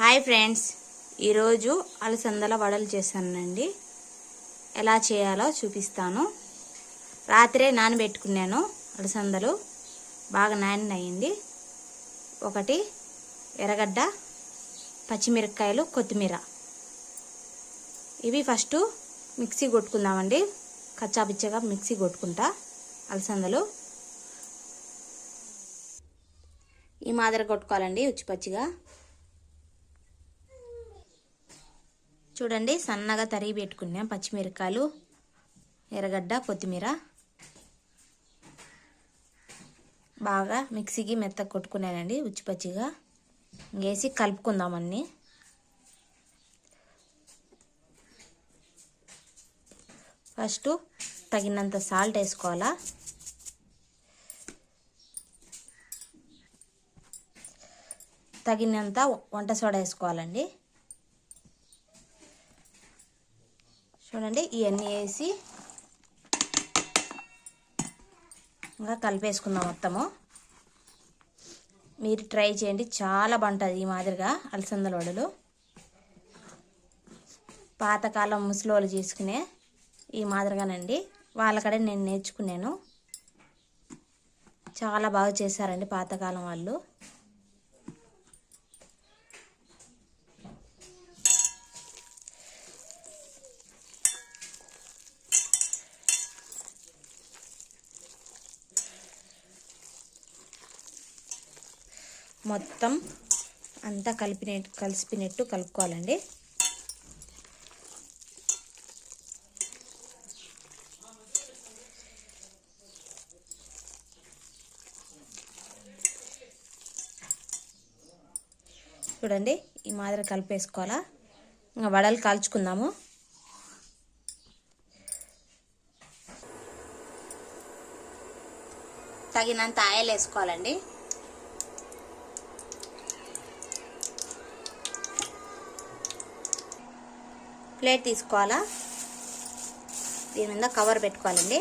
Hi friends. ఈరోజు అలసందల వడలు చేశానండి. ఎలా చేయాలో చూపిస్తాను. రాత్రే నానబెట్టుకున్నాను అలసందలు. బాగా నానినయ్యింది. ఒకటి ఎర్రగడ్డ పచ్చిమిరపకాయలు కొత్తిమీర. ఇవి ఫస్ట్ మిక్సీ కొట్టుకుందామండి. కచ్చాపిచ్చగా మిక్సీ కొట్టుకుంటా అలసందలు. ఈ మాదిరి కొట్టుకోవాలండి ఉచ్చిపచ్చిగా. చూడండి సన్నగా తరిగి పెట్టుకున్నాం పచ్చిమిరకాయలు ఎర్రగడ్డ కొత్తిమీర. బాగా మిక్సీకి మెత్తగా కొట్టుకున్నానండి ఉచ్చిపచ్చిగా వేసి కలుపుకుందాం అన్నీ. ఫస్ట్ తగినంత సాల్ట్ వేసుకోవాలా? తగినంత వంట సోడా వేసుకోవాలండి. చూడండి ఇవన్నీ వేసి ఇంకా కలిపేసుకుందాం మొత్తము. మీరు ట్రై చేయండి చాలా బాగుంటుంది ఈ మాదిరిగా అలసందల వడలు. పాతకాలం ముసలోళ్ళు చేసుకునే ఈ మాదిరిగానండి. వాళ్ళకడే నేను నేర్చుకున్నాను. చాలా బాగా చేశారండి పాతకాలం వాళ్ళు. మొత్తం అంతా కలిపిన కలిసిపోయినట్టు కలుపుకోవాలండి. చూడండి ఈ మాదిరి కలిపేసుకోవాలా? ఇంకా వడలు కాల్చుకుందాము. తగినంత ఆయిల్ వేసుకోవాలండి. ప్లేట్ తీసుకోవాలా? దీని మీద కవర్ పెట్టుకోవాలండి.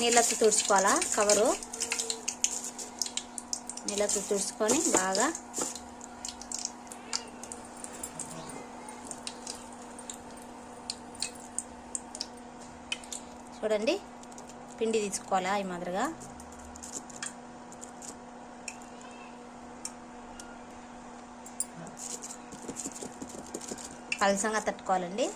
నీళ్ళతో తుడుచుకోవాలా? కవరు. నీళ్ళతో తుడుచుకొని బాగా చూడండి. పిండి తీసుకోవాలా ఈ మాదిరిగా? పలసంగా తట్టుకోవాలండి.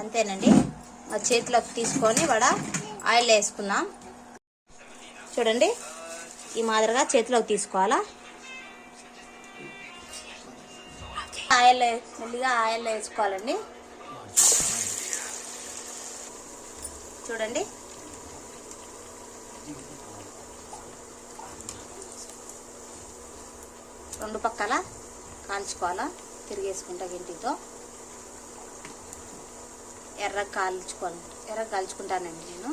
అంతేనండి. చేతిలోకి తీసుకొని వడ ఆయిల్ వేసుకుందాం. చూడండి ఈ మాదిరిగా చేతిలోకి తీసుకోవాలా? ఆయిల్ మెల్లిగా ఆయిల్ వేసుకోవాలండి. చూడండి. రెండు పక్కల కాల్చుకోవాలా? తిరిగేసుకుంటా గింటితో. ఎర్ర కాల్చుకోవాలి. ఎర్ర కాల్చుకుంటానండి నేను.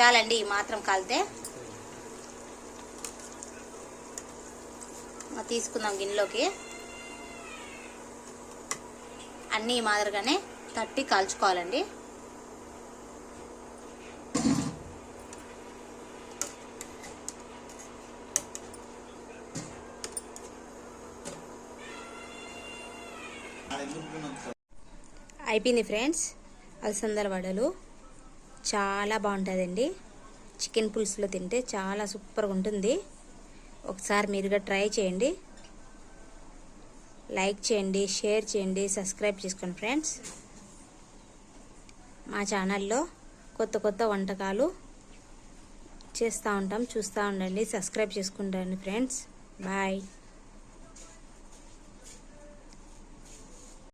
చాలండి ఈ మాత్రం కాలితే. తీసుకుందాం గిన్నెలోకి. అన్నీ ఈ మాదిరిగానే తట్టి కాల్చుకోవాలండి. అయిపోయింది ఫ్రెండ్స్ అలసందల వడలు. చాలా బాగుంటుందండి. చికెన్ పులుసులో తింటే చాలా సూపర్గా ఉంటుంది. ఒకసారి మీరుగా ట్రై చేయండి. లైక్ చేయండి షేర్ చేయండి సబ్స్క్రైబ్ చేసుకోండి ఫ్రెండ్స్. మా ఛానల్లో కొత్త కొత్త వంటకాలు చేస్తూ ఉంటాం చూస్తూ ఉండండి సబ్స్క్రైబ్ చేసుకుంటాండి ఫ్రెండ్స్. బాయ్.